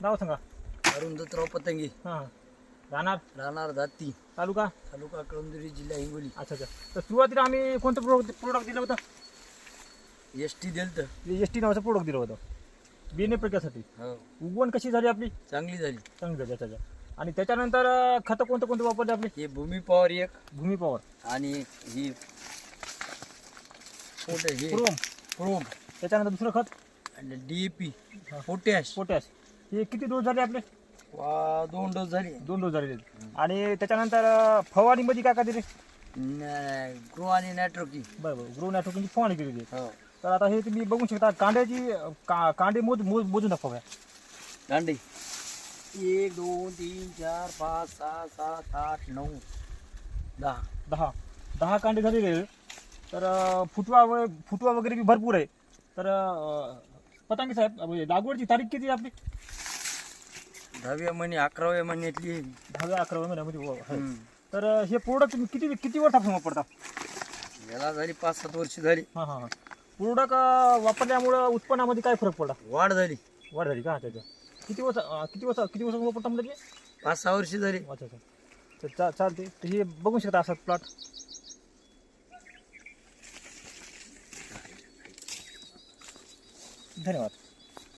नाव सांगा. अरुण दत्तराव पतंगे. हां. राहणार? राहणार दाती. तालुका? तालुका कळमदुरी जिल्हा हिंगोली. अच्छा अच्छा. तर सुरुवातीला आम्ही कोणतं प्रोडक्ट प्रोडक्ट दिलं होतं? एस टी दिलं एस टी नावाचं प्रोडक्ट दिलं होतं. बियाणे प्रक्रियासाठी. हो. उगवण कशी झाली आपली? चांगली झाली. चांगली झाली अच्छा अच्छा. आणि त्याच्यानंतर अं, खतं कोणतं कोणतं वापरले आपले? हे भूमी पॉवर एक. भूमी पॉवर आणि ही पोट हे क्रोम क्रोम त्याच्यानंतर दुसरं खत? आणि डीएपी पोटॅश पोटॅश हे किती डोस झाले आपले? वा दोन डोस झाले. दोन डोस झालेले आहेत. आणि त्याच्यानंतर फवारणीमध्ये काय काय दिले? ग्रो आणि नायट्रोकी. बरं बरं. ग्रो नायट्रोजनची फवारणी केलेली आहे. हो. तर आता हे तुम्ही बघू शकता कांड्याची अं, का कांडे मोज मोज मोजून दाखवा दांडे एक दोन तीन चार पाच सहा सात आठ नऊ दहा. दहा. दहा कांडे झालेले. तर अं, फुटवा व फुटवा वगैरे बी भरपूर आहे. तर अं, पतांगे साहेब लागवडची तारीख किती आहे आपली? दहाव्या महिने अकराव्या महिन्यातली. दहाव्या अकराव्या महिन्यामध्ये व- आहे. हम्म. तर अं, हे प्रोडक्ट तुम्ही किती किती वर्षापासून वापरता? याला झाली पाच सात वर्ष झाली. हां हां हां. प्रोडक्ट वापरल्यामुळं उत्पन्नामध्ये काय फरक पडला? वाढ झाली. वाढ झाली का? अच्छा अच्छा. किती वर्ष अं, किती वर्ष किती वर्ष वापरता म्हणजे पाच सहा वर्ष झाली. अच्छा अच्छा. तर चा चालते तर हे बघू शकता असं प्लॉट धन्यवाद.